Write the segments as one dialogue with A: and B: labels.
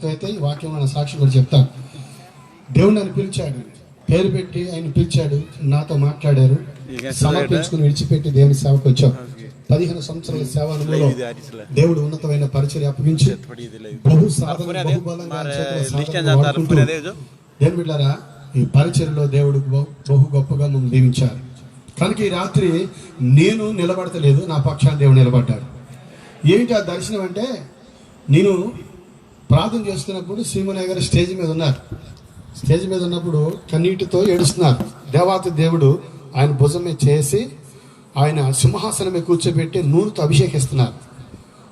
A: అయితే ఈ వాక్యం మన సాక్షి కూడా చెప్తాను దేవుడు నన్ను పిలిచాడు. పేరు పెట్టి ఆయన పిలిచాడు. నాతో మాట్లాడారు. సమర్పించుకుని విడిచిపెట్టి దేవుని సేవకు వచ్చాం. పదిహేను సంవత్సరాల సేవ అనుభవంలో దేవుడు ఉన్నతమైన పరిచయం అప్పగించి బహు సాధన దేని బిడ్డారా ఈ పరిచయంలో దేవుడు బహు- బహు గొప్పగా మమ్మల్ని దీవించారు. కనుక ఈ రాత్రి నేను నిలబడతలేదు నా పక్షాన్ని దేవుడు నిలబడ్డాడు. ఏంటి ఆ దర్శనం అంటే నేను ప్రార్థన చేస్తున్నప్పుడు శ్రీమనయ్య గారు స్టేజ్ మీద ఉన్నారు. స్టేజ్ మీద ఉన్నప్పుడు కన్నీటితో ఏడుస్తున్నారు. దేవాతి దేవుడు ఆయన భుజం మీద చేసి ఆయన సింహాసనమే కూర్చోబెట్టి నూనెతో అభిషేకిస్తున్నారు.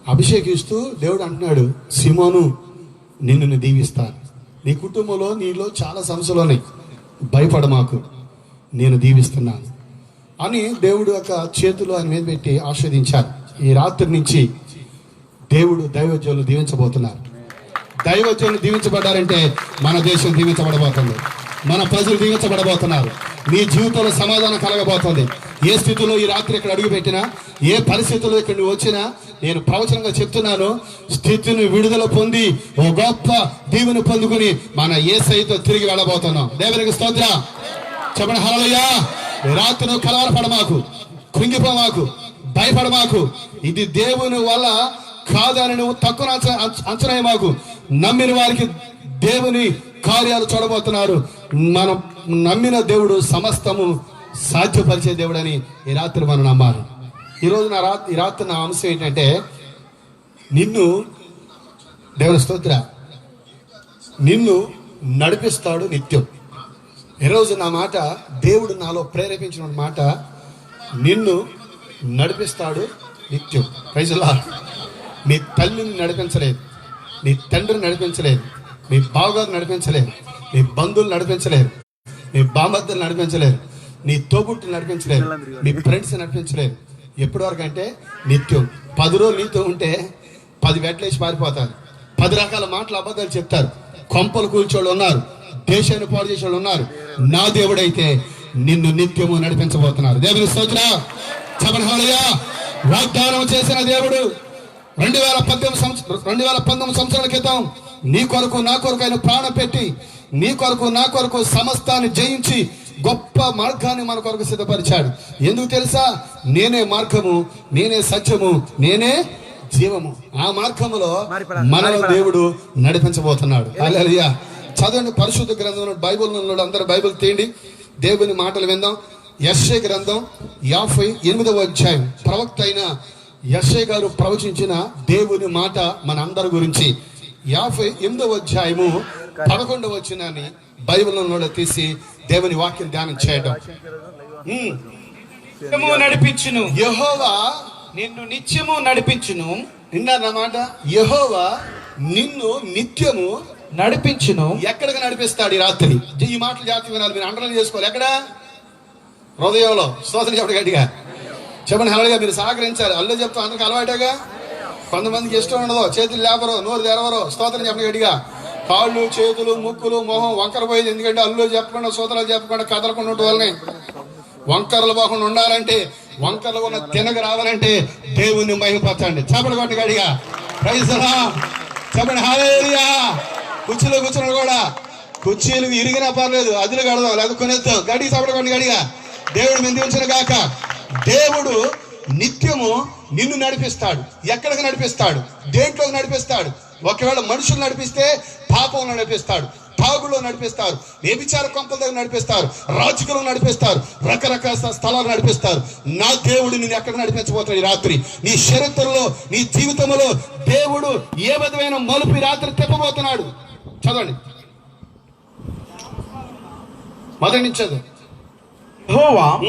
A: అభిషేకిస్తూ దేవుడు అంటున్నాడు సీమోను నిన్ను దీవిస్తాను. నీ కుటుంబంలో నీలో చాలా సమస్యలు ఉన్నాయి. భయపడ మాకు. నేను దీవిస్తున్నాను. అని దేవుడు యొక్క చేతులు ఆయన మీద పెట్టి ఆస్వాదించారు ఈ రాత్రి నుంచి దేవుడు దైవజ్ఞులు దీవించబోతున్నారు. దైవజ్ఞులు దీవించబడ్డారంటే మన దేశం దీవించబడబోతుంది. మన ప్రజలు దీవించబడబోతున్నారు. మీ జీవితంలో సమాధానం కలగబోతుంది. ఏ స్థితిలో ఈ రాత్రి ఇక్కడ అడుగుపెట్టినా ఏ పరిస్థితుల్లో ఇక్కడ నువ్వు వచ్చినా నేను ప్రవచనంగా చెప్తున్నాను స్థితిని విడుదల పొంది ఓ గొప్ప దీవెని పొందుకుని మన ఏ సైతో తిరిగి వెళ్ళబోతున్నాం. దేవునికి స్తోత్ర. చెప్పండి హరళయ్యా రాత్రి నువ్వు కలవరపడమాకు కృంగిపోమాకు భయపడమాకు ఇది దేవుని వల్ల కాదని నువ్వు తక్కువ అంచనా అంచ- అంచనా మాకు. నమ్మిన వారికి దేవుని కార్యాలు చూడబోతున్నారు. మనం నమ్మిన దేవుడు సమస్తము సాధ్యపరిచే దేవుడని ఈ రాత్రి మనం నమ్మాలి. ఈరోజు నా రాత్రి ఈ రాత్రి నా అంశం ఏంటంటే నిన్ను దేవుని స్తోత్ర. నిన్ను నడిపిస్తాడు నిత్యం. ఈరోజు నా మాట దేవుడు నాలో ప్రేరేపించిన మాట నిన్ను నడిపిస్తాడు నిత్యం. ప్రజలా నీ తల్లిని నడిపించలేదు. నీ తండ్రిని నడిపించలేదు. నీ బావగారు నడిపించలేదు. నీ బంధువులు నడిపించలేరు నీ బామద్దలు నడిపించలేరు నీ తోబుట్టు నడిపించలేరు నీ ఫ్రెండ్స్ నడిపించలేరు ఎప్పటి వరకు అంటే నిత్యం పది రోజులు నీతో ఉంటే పది వెట్లేసి పారిపోతారు. పది రకాల మాటలు అబద్ధాలు చెప్తారు. కొంపలు కూల్చోళ్ళు ఉన్నారు. దేశాన్ని పాడు చేసే వాళ్ళు ఉన్నారు. నా దేవుడైతే నిన్ను నిత్యము నడిపించబోతున్నారు. దేవుని స్తోత్ర. చమనహాలయ్య వాగ్దానం చేసిన దేవుడు రెండు వేల పద్దెనిమిది సంవత్సరం రెండు వేల పంతొమ్మిది సంవత్సరాల క్రితం నీ కొరకు నా కొరకు ఆయన ప్రాణం పెట్టి నీ కొరకు నా కొరకు సమస్తాన్ని జయించి గొప్ప మార్గాన్ని మన కొరకు సిద్ధపరిచాడు. ఎందుకు తెలుసా? నేనే మార్గము నేనే సత్యము నేనే జీవము. ఆ మార్గములో మనలో దేవుడు నడిపించబోతున్నాడు. హల్లెలూయా. చదవండి పరిశుద్ధ గ్రంథంలో బైబిల్ అందరూ బైబిల్ తీయండి. దేవుని మాటలు విందాం. యశ్య గ్రంథం యాభై ఎనిమిదవ అధ్యాయం. ప్రవక్త అయిన యశ్య గారు ప్రవచించిన దేవుని మాట మన అందరి గురించి. యాభై ఎనిమిదవ అధ్యాయము పదకొండవ వచ్చినాన్ని బైబిల్ నుండి తీసి దేవుని వాక్యం ధ్యానం చేయడం.
B: నడిపించును.
A: యెహోవా
B: నిన్ను నిత్యము నడిపించును.
A: విన్నారన్నమాట యెహోవా నిన్ను నిత్యము
B: నడిపించును.
A: ఎక్కడికి నడిపిస్తాడు ఈ రాత్రి? ఈ మాటలు జాతి వినాలి మీరు అండర్లైన్ చేసుకోవాలి. ఎక్కడ? హృదయంలో. స్తోత్రం చెప్పండి గట్టిగా. చెప్పండి హలడిగా మీరు సహకరించాలి. అల్లు చెప్తాం అందరికి అలవాటేగా? కొంతమందికి ఇష్టం ఉండదు. చేతులు లేపరు నోరు తెరవరు. స్తోత్రం చెప్పండి గట్టిగా. కాళ్ళు చేతులు ముక్కులు మొహం వంకర పోయేది. ఎందుకంటే అల్లు చెప్పకుండా సూత్రాలు చెప్పకుండా కదలకుండా ఉండటం వంకరలు పోకుండా ఉండాలంటే వంకరలు ఉన్న తినగ రావాలంటే దేవుణ్ణి మహిమపరచండి. చెప్పండి కొట్టి గడిగా ప్రైజలా చెప్పండి హాలేలుయా కుర్చీలో కూర్చున్నాడు కూడా. కుర్చీలు ఇరిగినా పర్లేదు అదిలు కడదాం లేదా కొనేద్దాం. గడి చెప్పడం గడిగా దేవుడు మీద ఉంచిన కాక దేవుడు నిత్యము నిన్ను నడిపిస్తాడు. ఎక్కడికి నడిపిస్తాడు? దేంట్లోకి నడిపిస్తాడు? ఒకవేళ మనుషులు నడిపిస్తే పాపంలో నడిపిస్తాడు. తాగులో నడిపిస్తారు. వ్యభిచార కొంపల దగ్గర నడిపిస్తారు. రాజకీయంలో నడిపిస్తారు. రకరకాల స్థలాలు నడిపిస్తారు. నా దేవుడు నేను ఎక్కడ నడిపించబోతాడు ఈ రాత్రి? నీ చరిత్రలో నీ జీవితంలో దేవుడు ఏ విధమైన మలుపు రాత్రి తిప్పబోతున్నాడు? చదవండి. మొదటి నుంచి చదువు.
B: యెహోవా.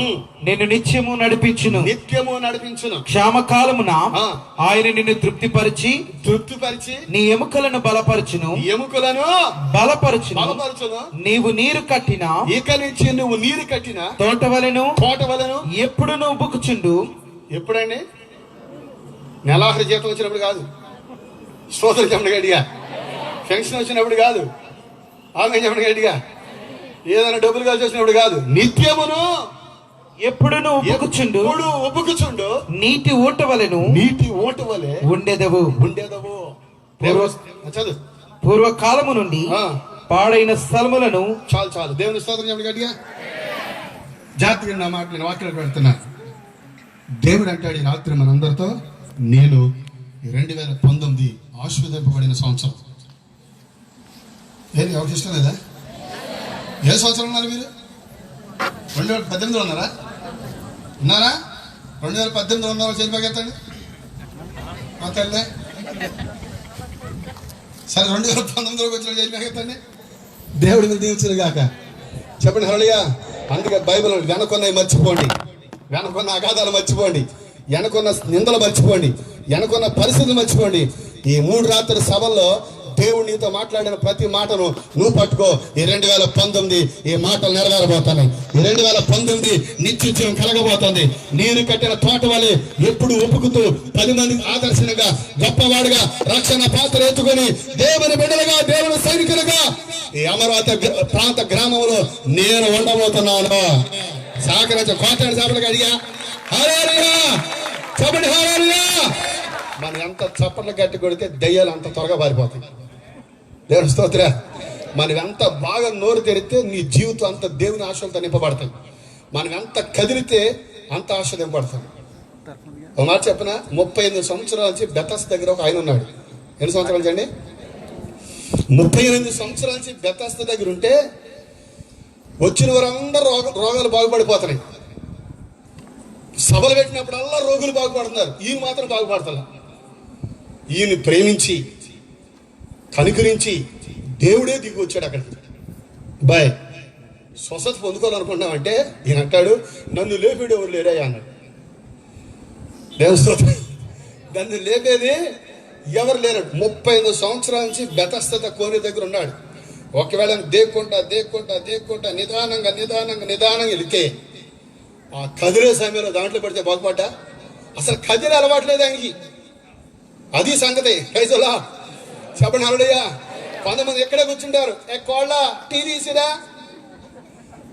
B: నిన్ను నిత్యము నడిపించును.
A: నిత్యము నడిపించును.
B: క్షామకాలమున. ఆయన నిన్ను తృప్తిపరిచి
A: తృప్తిపరిచి
B: నీ ఎముకలను బలపరచును.
A: ఎముకలను
B: బలపరచును.
A: బలపరచును.
B: నీవు నీరు కట్టిన
A: ఇక నుంచి నువ్వు నీరు కట్టిన
B: తోట వలెను
A: తోట వలను
B: ఎప్పుడు నువ్వు బుక్కుచుండు?
A: ఎప్పుడండి? నెలాఖరి జీతం వచ్చినప్పుడు కాదు. స్తోత్రం చెప్పండి గట్టిగా. పెన్షన్ వచ్చినప్పుడు కాదు. ఆమె చెప్పండి గట్టిగా. ఏదైనా డబ్బులు కలిసి వచ్చినప్పుడు కాదు నిత్యమును
B: ఎప్పుడు నువ్వు బుక్కుచుండు
A: ఎప్పుడు ఉబ్బుకుచుండు
B: నీటి ఊట వలెను
A: నీటి ఓటు వలె
B: ఉండెదవు.
A: ఉండేదవు. చదువు.
B: పూర్వకాలము నుండి పాడైన స్థలములను
A: చాలు చాలు. దేవుని స్తోత్రం చెప్పండి గట్టిగా. జాగ్రత్తగా నా మాట నేను వాక్యాలకు పెడుతున్నాను దేవుడు అంటాడు ఈ రాత్రి మనందరితో నేను రెండు వేల పంతొమ్మిది ఆశీర్వదింపబడిన సంవత్సరం. ఎవరికి ఇష్టం లేదా? ఏ సంవత్సరం ఉన్నారు మీరు? రెండు వేల పద్దెనిమిదిలో ఉన్నారా? ఉన్నారా? రెండు వేల పద్దెనిమిదిలో ఉన్నారా? చేరిపోగెత్తండి మా తల్లే. సరే రెండు వేల పంతొమ్మిదిలోకి వచ్చిన చేరిపోగెత్తండి దేవుడి మీద దీవించరు గాక. చెప్పండి హరళయ్య అందుకే బైబిల్ వెనకొన్నవి మర్చిపోండి. వెనకొన్న అగాధాలు మర్చిపోండి. వెనకొన్న నిందలు మర్చిపోండి. వెనకొన్న పరిస్థితులు మర్చిపోండి. ఈ మూడు రాత్రి సభల్లో దేవుడు నీతో మాట్లాడిన ప్రతి మాటను నువ్వు పట్టుకో. ఈ రెండు వేల పంతొమ్మిది ఈ మాటలు నెరవేరబోతున్నాయి. ఈ రెండు వేల పంతొమ్మిది నిత్యుత్యం కలగబోతుంది. నేను కట్టిన తోట వలె ఎప్పుడు ఒప్పుకుతూ పది మందికి ఆదర్శంగా గొప్పవాడుగా రక్షణ పాత్ర ఎత్తుకొని దేవుని బిడ్డలుగా దేవుని సైనికులుగా ఈ అమరావతి ప్రాంత గ్రామంలో నేను ఉండబోతున్నాను. సహకరించ కోటాడు చేపలకు అడిగా హల్లెలూయా చెప్పండి హల్లెలూయా మనం ఎంత చప్పట్లు గట్టి కొడితే దయ్యాలు అంత త్వరగా పారిపోతాయి. దేవుని స్తోత్ర. మనం ఎంత బాగా నోరు తెరిస్తే నీ జీవితం అంత దేవుని ఆశలతో నింపబడతాయి. మనం ఎంత కదిలితే అంత ఆశ నింపబడతాం ఒక మాట చెప్పిన? ముప్పై ఎనిమిది సంవత్సరాల నుంచి బెతస్ దగ్గర ఒక ఆయన ఉన్నాడు. ఎన్ని సంవత్సరాల నుంచి అండి? ముప్పై ఎనిమిది సంవత్సరాల నుంచి బెతస్త దగ్గర ఉంటే వచ్చిన వారందరూ రోగ రోగాలు బాగుపడిపోతున్నాయి. సభలు పెట్టినప్పుడల్లా రోగులు బాగుపడుతున్నారు. ఈయన మాత్రం బాగుపడతలే. ఈయన ప్రేమించి కనికరించి దేవుడే దిగి వచ్చాడు అక్కడికి. బాయ్ స్వస్థత పొందుకోవాలనుకుంటున్నామంటే ఈయన అంటాడు నన్ను లేపేడు ఎవరు లేడయ్యా అన్నాడు. దేవుని నన్ను లేపేది ఎవరు లేరు. ముప్పై ఐదు సంవత్సరాల నుంచి బెతస్థత కోరి దగ్గర ఉన్నాడు. ఒకవేళ దేక్కుంటా దేక్కుంటా దేక్కుంటా నిదానంగా నిదానంగా నిదానంగా వెళితే ఆ కదిలే సమయంలో దాంట్లో పడితే బాగుపడ్డా? అసలు కదిలే అలవాట్లేదు ఆయనకి? అది సంగతి. కైసలా చెప్పండి అల్లుడయ్యా కొంతమంది ఎక్కడే కూర్చుంటారు. ఏ కోళ్ళ టీ తీసిరా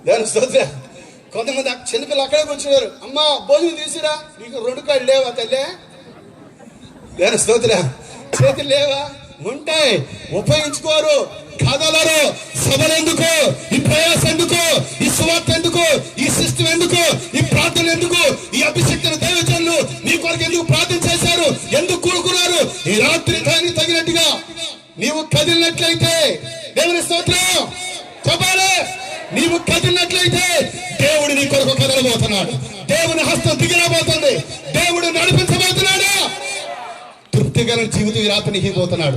A: దాని స్తోత్ర కొంతమంది చిన్నపిల్లలు అక్కడే కూర్చున్నారు అమ్మా భోజనం తీసిరా? నీకు రెండు కాళ్ళు లేవా తల్లే? దాని స్తోత్ర. చేతులు లేవా? ఉంటాయి. ఉపయోగించుకోరు. కదలరు. సభలు ఎందుకు? ఈ ప్రయాసం ఎందుకు? ఈ సువార్త ఎందుకు? ఆరోగ్యకరమైన జీవితం ఈ రాత్రి ఇవ్వబోతున్నాడు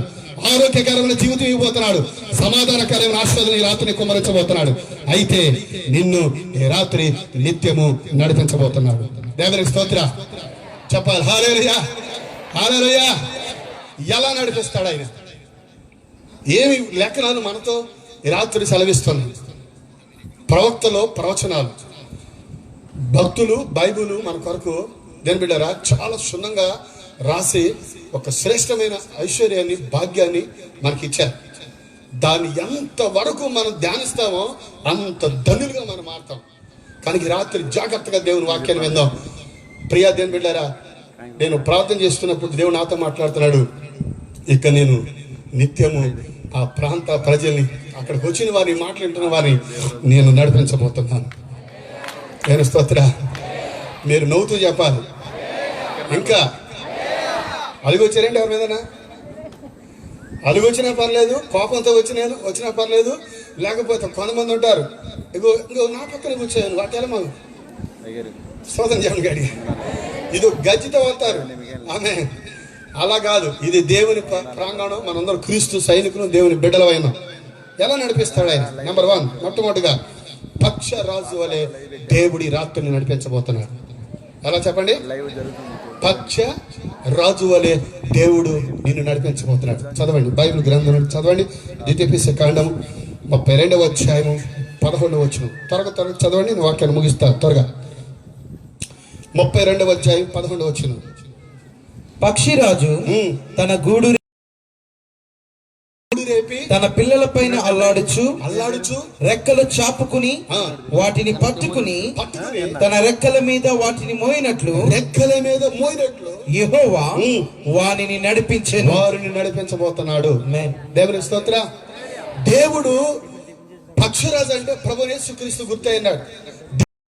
A: ఆరోగ్యకరమైన జీవితం ఇవ్వబోతున్నాడు సమాధానకరమైన ఆశ్వాదం ఈ రాత్రిని కుమరించబోతున్నాడు అయితే నిన్ను ఈ రాత్రి నిత్యము నడిపించబోతున్నాడు. దేవునికి స్తోత్ర. చెప్పాలి. హాలేలుయా హాలేలుయా ఎలా నడిపిస్తాడు ఆయన? ఏమి లేఖనాలు మనతో ఈ రాత్రి సెలవిస్తుంది ప్రవక్తలో ప్రవచనాలు. భక్తులు బైబుల్ మన కొరకు దేని బిడ్డరా చాలా క్షుణ్ణంగా రాసి ఒక శ్రేష్టమైన ఐశ్వర్యాన్ని భాగ్యాన్ని మనకి ఇచ్చారు దాన్ని ఎంత వరకు మనం ధ్యానిస్తామో అంత ధనులుగా మనం మారుతాం. కానీ రాత్రి జాగ్రత్తగా దేవుని వాక్యాన్ని విందాం. ప్రియా దేని బిడ్డారా నేను ప్రార్థన చేస్తున్నప్పుడు దేవుడు నాతో మాట్లాడుతున్నాడు. ఇక నేను నిత్యము ఆ ప్రాంత ప్రజల్ని అక్కడికి వచ్చిన వారిని మాట్లాడుతున్న వారిని నేను నడిపించబోతున్నాను. నేను స్తోత్ర? మీరు నవ్వుతూ చెప్పాలి. ఇంకా అలిగొచ్చారండి ఎవరి మీదనా? అలిగొచ్చినా పర్లేదు కోపంతో వచ్చిన వచ్చినా పర్లేదు లేకపోతే కొంతమంది ఉంటారు. ఇగో ఇంకో నా పక్కన కూర్చోను వాటి మాకు స్తోత్రం చెప్పండి గాడి ఇది గజ్జితో వస్తారు ఆమె. అలా కాదు. ఇది దేవుని ప్ర- ప్రాంగణం. మనందరం క్రీస్తు సైనికులు దేవుని బిడ్డలమైన. ఎలా నడిపిస్తాడు ఆయన? నెంబర్ వన్ మొట్టమొదటిగా పక్ష రాజు వలె దేవుడి రాత్రిని నడిపించబోతున్నాడు. ఎలా చెప్పండి? పక్ష రాజు వలె దేవుడు నిన్ను నడిపించబోతున్నాడు. చదవండి బైబిల్ గ్రంథం చదవండి. ద్వితీయ కాండం ముప్పై రెండవ అధ్యాయము పదకొండవ వచ్చిన త్వరగా త్వరగా చదవండి నేను వాక్యాన్ని ముగిస్తా. త్వరగా. ముప్పై రెండవ అధ్యాయం పదకొండవ వచ్చిన
B: పక్షిరాజు తన గూడు తన పిల్లల పైన అల్లాడుచు
A: అల్లాడుచు
B: రెక్కలు చాపుకుని. వాటిని పట్టుకుని తన రెక్కల మీద వాటిని మోయినట్లు
A: రెక్కల మీద మోయినట్లు
B: యెహోవా. వానిని నడిపించెను
A: వారిని నడిపించబోతున్నాడు. దేవుని స్తోత్ర దేవుడు పక్షురాజు అంటే ప్రభు యేసుక్రీస్తు గుర్తయినాడు